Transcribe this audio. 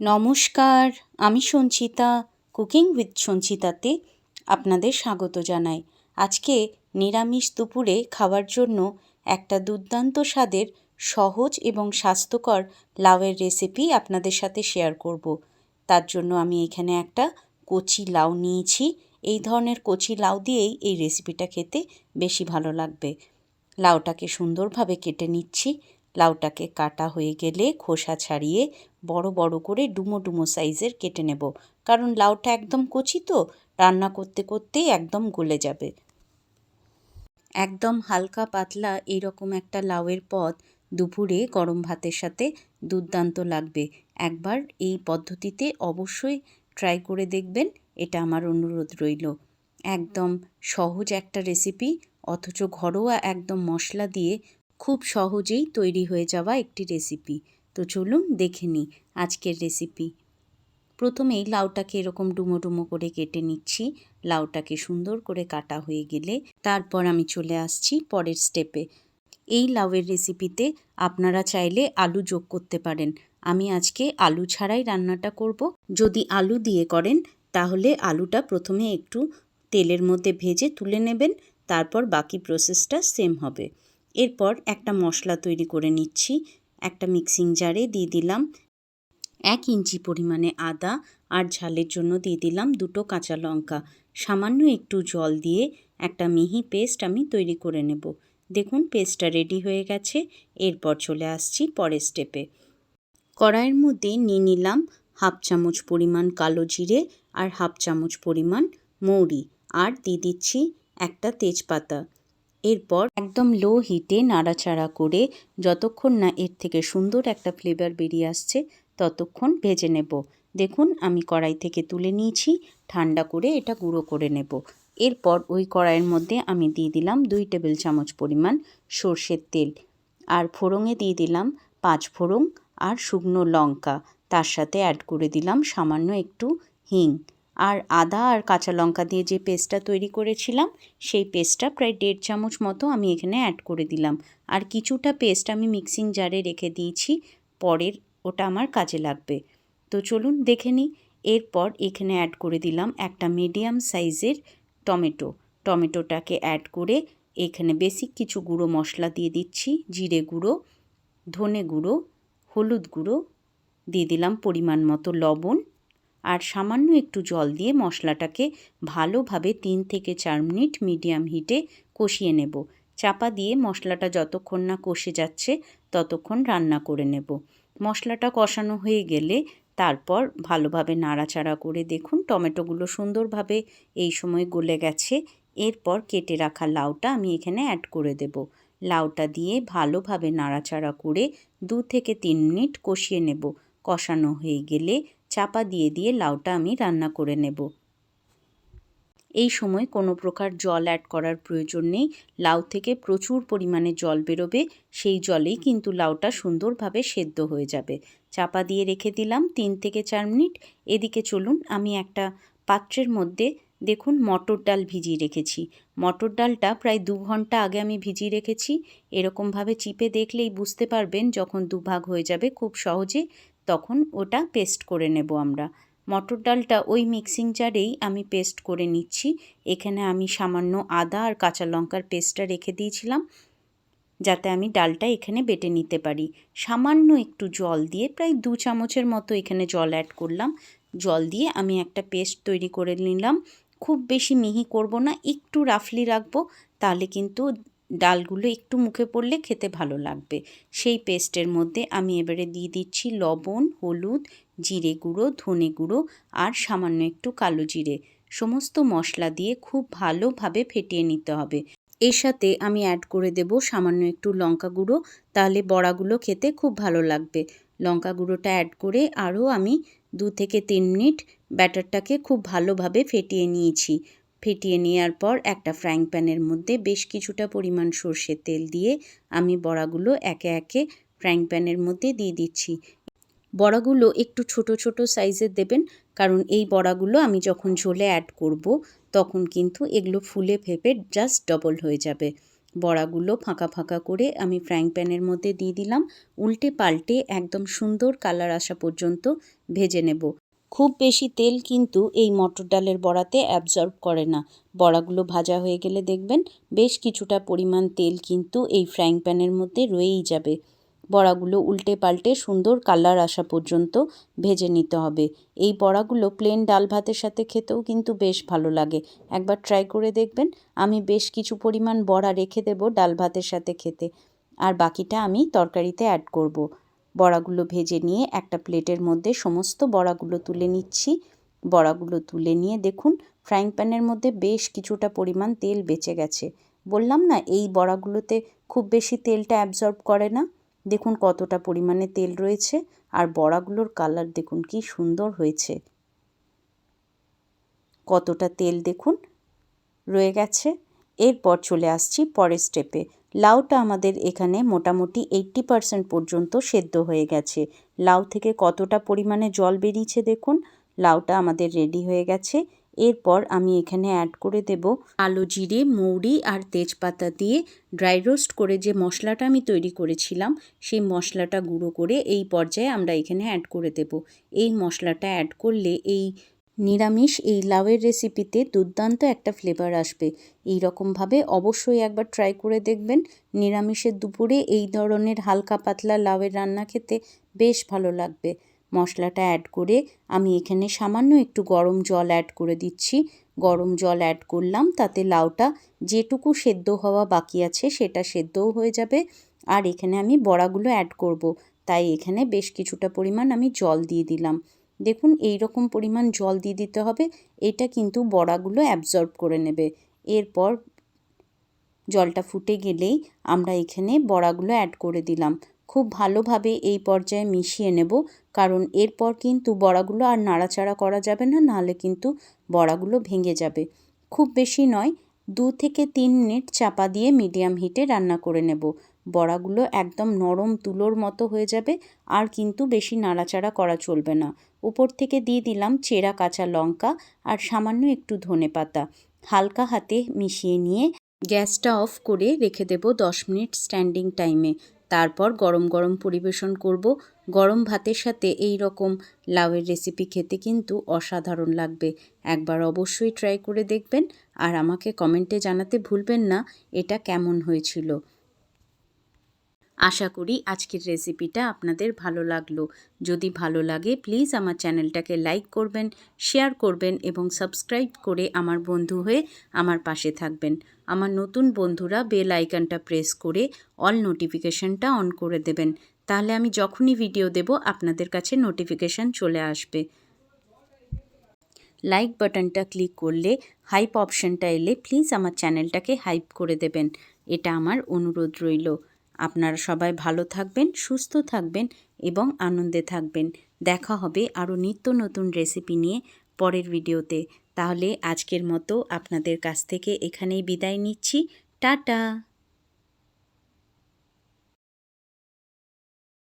নমস্কার, আমি Sanchita, cooking with সঞ্চিতাতে আপনাদের স্বাগত জানাই। আজকে নিরামিষ দুপুরে খাওয়ার জন্য একটা দুর্দান্ত স্বাদের, সহজ এবং স্বাস্থ্যকর লাউয়ের রেসিপি আপনাদের সাথে শেয়ার করব। তার জন্য আমি এখানে একটা কচি লাউ নিয়েছি। এই ধরনের কচি লাউ দিয়েই এই রেসিপিটা খেতে বেশি ভালো লাগবে। লাউটাকে সুন্দরভাবে কেটে নিচ্ছি। লাউটাকে কাটা হয়ে গেলে খোসা ছাড়িয়ে বড় বড় করে ডুমো ডুমো সাইজের কেটে নেব। কারণ লাউটা একদম কচি তো, রান্না করতে করতেই একদম গলে যাবে। একদম হালকা পাতলা এরকম একটা লাউয়ের পদ দুপুরে গরম ভাতের সাথে দুর্দান্ত লাগবে। একবার এই পদ্ধতিতে অবশ্যই ট্রাই করে দেখবেন, এটা আমার অনুরোধ রইল। একদম সহজ একটা রেসিপি অথচ ঘরোয়া একদম মশলা দিয়ে খুব সহজেই তৈরি হয়ে যাওয়া একটি রেসিপি তো চলুন দেখে নিই আজকের রেসিপি প্রথমেই লাউটাকে এরকম ডুমো ডুমো করে কেটে নিচ্ছি। লাউটাকে সুন্দর করে কাটা হয়ে গেলে তারপর আমি চলে আসছি পরের স্টেপে এই লাউয়ের রেসিপিতে আপনারা চাইলে আলু যোগ করতে পারেন। আমি আজকে আলু ছাড়াই রান্নাটা করব। যদি আলু দিয়ে করেন, তাহলে আলুটা প্রথমে একটু তেলের মধ্যে ভেজে তুলে নেবেন, তারপর বাকি প্রসেসটা সেম হবে। এরপর একটা মশলা তৈরি করে নিচ্ছি। একটা মিক্সিং জারে দিয়ে দিলাম এক ইঞ্চি পরিমাণে আদা আর ঝালের জন্য দিয়ে দিলাম দুটো কাঁচা লঙ্কা। সামান্য একটু জল দিয়ে একটা মিহি পেস্ট আমি তৈরি করে নেব। দেখুন পেস্টটা রেডি হয়ে গেছে। এরপর চলে আসছি পরের স্টেপে কড়াইয়ের মধ্যে নিয়ে নিলাম হাফ চামচ পরিমাণ কালো জিরে আর হাফ চামচ পরিমাণ মৌরি। আর দিয়ে দিচ্ছি একটা তেজপাতা। এরপর একদম লো হিটে নাড়াচাড়া করে যতক্ষণ না এর থেকে সুন্দর একটা ফ্লেভার বেরিয়ে আসছে, ততক্ষণ ভেজে নেব। দেখুন, আমি কড়াই থেকে তুলে নিয়েছি, ঠান্ডা করে এটা গুঁড়ো করে নেব। এরপর ওই কড়াইয়ের মধ্যে আমি দিয়ে দিলাম দুই টেবিল চামচ পরিমাণ সর্ষের তেল। আর ফোড়ঙে দিয়ে দিলাম পাঁচ ফোড়ং আর শুকনো লঙ্কা। তার সাথে অ্যাড করে দিলাম সামান্য একটু হিং। আর আদা আর কাঁচা লঙ্কা দিয়ে যে পেস্টটা তৈরি করেছিলাম, সেই পেস্টটা প্রায় দেড় চামচ মতো আমি এখানে অ্যাড করে দিলাম। আর কিছুটা পেস্ট আমি মিক্সিং জারে রেখে দিয়েছি, পরের ওটা আমার কাজে লাগবে। তো চলুন দেখে নিই। এরপর এখানে অ্যাড করে দিলাম একটা মিডিয়াম সাইজের টমেটো। টমেটোটাকে অ্যাড করে এখানে বেসিক কিছু গুঁড়ো মশলা দিয়ে দিচ্ছি, জিরে গুঁড়ো, ধনে গুঁড়ো, হলুদ গুঁড়ো, দিয়ে দিলাম পরিমাণ মতো লবণ। আর সামান্য একটু জল দিয়ে মশলাটাকে ভালোভাবে তিন থেকে চার মিনিট মিডিয়াম হিটে কষিয়ে নেব। চাপা দিয়ে মশলাটা যতক্ষণ না কষে যাচ্ছে, ততক্ষণ রান্না করে নেব। মশলাটা কষানো হয়ে গেলে তারপর ভালোভাবে নাড়াচাড়া করে দেখুন টমেটোগুলো সুন্দরভাবে এই সময় গলে গেছে। এরপর কেটে রাখা লাউটা আমি এখানে অ্যাড করে দেব। লাউটা দিয়ে ভালোভাবে নাড়াচাড়া করে দু থেকে তিন মিনিট কষিয়ে নেব। কষানো হয়ে গেলে চাপা দিয়ে দিয়ে লাউটা আমি রান্না করে নেব। এই সময় কোনো প্রকার জল অ্যাড করার প্রয়োজন নেই। লাউ থেকে প্রচুর পরিমাণে জল বেরোবে, সেই জলেই কিন্তু লাউটা সুন্দরভাবে সেদ্ধ হয়ে যাবে। চাপা দিয়ে রেখে দিলাম তিন থেকে চার মিনিট। এদিকে চলুন, আমি একটা পাত্রের মধ্যে দেখুন মটর ডাল ভিজিয়ে রেখেছি। মটর ডালটা প্রায় দু ঘণ্টা আগে আমি ভিজিয়ে রেখেছি। এরকমভাবে চিপে দেখলেই বুঝতে পারবেন যখন দুভাগ হয়ে যাবে খুব সহজে। তখন ওটা পেস্ট করে নেব আমরা। মটর ডালটা ওই মিক্সিং জারেই আমি পেস্ট করে নিচ্ছি। এখানে আমি সামান্য আদা আর কাঁচা লঙ্কার পেস্টটা রেখে দিয়েছিলাম, যাতে আমি ডালটা এখানে বেটে নিতে পারি। সামান্য একটু জল দিয়ে প্রায় দু চামচের মতো এখানে জল অ্যাড করলাম। জল দিয়ে আমি একটা পেস্ট তৈরি করে নিলাম। খুব বেশি মিহি করব না, একটু রাফলি রাখব, তাহলে কিন্তু ডালগুলো একটু মুখে পড়লে খেতে ভালো লাগবে। সেই পেস্টের মধ্যে আমি এবারে দিয়ে দিচ্ছি লবণ, হলুদ, জিরে গুঁড়ো, ধনে গুঁড়ো আর সামান্য একটু কালো জিরে। সমস্ত মশলা দিয়ে খুব ভালোভাবে ফেটিয়ে নিতে হবে। এর সাথে আমি অ্যাড করে দেব সামান্য একটু লঙ্কা গুঁড়ো, তাহলে বড়াগুলো খেতে খুব ভালো লাগবে। লঙ্কা গুঁড়োটা অ্যাড করে আরও আমি দু থেকে তিন মিনিট ব্যাটারটাকে খুব ভালোভাবে ফেটিয়ে নিয়েছি। ফেটিয়ে নেওয়ার পর একটা ফ্রাইং প্যানের মধ্যে বেশ কিছুটা পরিমাণ সর্ষের তেল দিয়ে আমি বড়াগুলো একে একে ফ্রাইং প্যানের মধ্যে দিয়ে দিচ্ছি। বড়াগুলো একটু ছোট ছোট সাইজের দেবেন, কারণ এই বড়াগুলো আমি যখন ঝোলে অ্যাড করব, তখন কিন্তু এগুলো ফুলে ফেপে জাস্ট ডবল হয়ে যাবে। বড়াগুলো ফাঁকা ফাঁকা করে আমি ফ্রাইং প্যানের মধ্যে দিয়ে দিলাম, উল্টে পাল্টে একদম সুন্দর কালার আসা পর্যন্ত ভেজে নেব। খুব বেশি তেল কিন্তু এই মটর ডালের বড়াতে অ্যাবজর্ব করে না। বড়াগুলো ভাজা হয়ে গেলে দেখবেন বেশ কিছুটা পরিমাণ তেল কিন্তু এই ফ্রাইং প্যানের মধ্যে রয়েই যাবে। বড়াগুলো উল্টে পাল্টে সুন্দর কালার আসা পর্যন্ত ভেজে নিতে হবে। এই বড়াগুলো প্লেন ডাল ভাতের সাথে খেতেও কিন্তু বেশ ভালো লাগে। একবার ট্রাই করে দেখবেন, আমি বেশ কিছু পরিমাণ বড়া রেখে দেব ডাল ভাতের সাথে খেতে। আর বাকিটা আমি তরকারিতে অ্যাড করব। বড়াগুলো ভেজে নিয়ে একটা প্লেটের মধ্যে সমস্ত বড়াগুলো তুলে নিচ্ছি। বড়াগুলো তুলে নিয়ে দেখুন, ফ্রাইং প্যানের মধ্যে বেশ কিছুটা পরিমাণ তেল বেঁচে গেছে। বললাম না, এই বড়াগুলোতে খুব বেশি তেলটা অ্যাবজর্ব করে না? দেখুন কতটা পরিমাণে তেল রয়েছে আর বড়াগুলোর কালার দেখুন কি সুন্দর হয়েছে। কতটা তেল দেখুন, রয়ে গেছে। এরপর চলে আসছি পরের স্টেপে লাউটা আমাদের এখানে মোটামুটি এইট্টি পারসেন্ট পর্যন্ত সেদ্ধ হয়ে গেছে। লাউ থেকে কতটা পরিমাণে জল বেরিয়েছে দেখুন? লাউটা আমাদের রেডি হয়ে গেছে। এরপর আমি এখানে অ্যাড করে দেব কালো জিরে, মৌরি আর তেজপাতা দিয়ে ড্রাই রোস্ট করে যে মশলাটা আমি তৈরি করেছিলাম, সেই মশলাটা গুঁড়ো করে এই পর্যায়ে আমরা এখানে অ্যাড করে দেব। এই মশলাটা অ্যাড করলে এই নিরামিষ এই লাউয়ের রেসিপিতে দুর্দান্ত একটা ফ্লেভার আসবে। এই রকমভাবে অবশ্যই একবার ট্রাই করে দেখবেন। নিরামিষের দুপুরে এই ধরনের হালকা পাতলা লাউয়ের রান্না খেতে বেশ ভালো লাগবে। মশলাটা অ্যাড করে আমি এখানে সামান্য একটু গরম জল অ্যাড করে দিচ্ছি। গরম জল অ্যাড করলাম, তাতে লাউটা যেটুকু সেদ্ধ হওয়া বাকি আছে সেটা সেদ্ধও হয়ে যাবে। আর এখানে আমি বড়াগুলো অ্যাড করব। তাই এখানে বেশ কিছুটা পরিমাণ আমি জল দিয়ে দিলাম। দেখুন এই রকম পরিমাণ জল দিয়ে দিতে হবে, এটা কিন্তু বড়াগুলো অ্যাবজর্ব করে নেবে। এরপর জলটা ফুটে গেলেই আমরা এখানে বড়াগুলো অ্যাড করে দিলাম। খুব ভালোভাবে এই পর্যায়ে মিশিয়ে নেব, কারণ এরপর কিন্তু বড়াগুলো আর নাড়াচাড়া করা যাবে না, নাহলে কিন্তু বড়াগুলো ভেঙে যাবে। খুব বেশি নয়, দু থেকে তিন মিনিট চাপা দিয়ে মিডিয়াম হিটে রান্না করে নেব। বড়াগুলো একদম নরম তুলোর মতো হয়ে যাবে, আর কিন্তু বেশি নাড়াচাড়া করা চলবে না। উপর থেকে দিয়ে দিলাম চেরা কাঁচা লঙ্কা আর সামান্য একটু ধনে পাতা। হালকা হাতে মিশিয়ে নিয়ে গ্যাসটা অফ করে রেখে দেব দশ মিনিট স্ট্যান্ডিং টাইমে। তারপর গরম গরম পরিবেশন করব। গরম ভাতের সাথে এই রকম লাউয়ের রেসিপি খেতে কিন্তু অসাধারণ লাগবে। একবার অবশ্যই ট্রাই করে দেখবেন। আর আমাকে কমেন্টে জানাতে ভুলবেন না, এটা কেমন হয়েছিল। আশা করি আজকের রেসিপিটা আপনাদের ভালো লাগল। যদি ভালো লাগে প্লিজ আমার চ্যানেলটাকে লাইক করবেন শেয়ার করবেন এবং সাবস্ক্রাইব করে আমার বন্ধু হয়ে আমার পাশে থাকবেন। আমার নতুন বন্ধুরা বেল আইকনটা প্রেস করে অল নোটিফিকেশনটা অন করে দেবেন। তাহলে আমি যখনই ভিডিও দেব, আপনাদের কাছে নোটিফিকেশান চলে আসবে। লাইক বাটনটা ক্লিক করলে হাইপ অপশানটা এলে প্লিজ আমার চ্যানেলটাকে হাইপ করে দেবেন। এটা আমার অনুরোধ রইল। আপনারা সবাই ভালো থাকবেন, সুস্থ থাকবেন এবং আনন্দে থাকবেন। দেখা হবে আরও নিত্য নতুন রেসিপি নিয়ে পরের ভিডিওতে। তাহলে আজকের মতো আপনাদের কাছ থেকে এখানেই বিদায় নিচ্ছি। টাটা!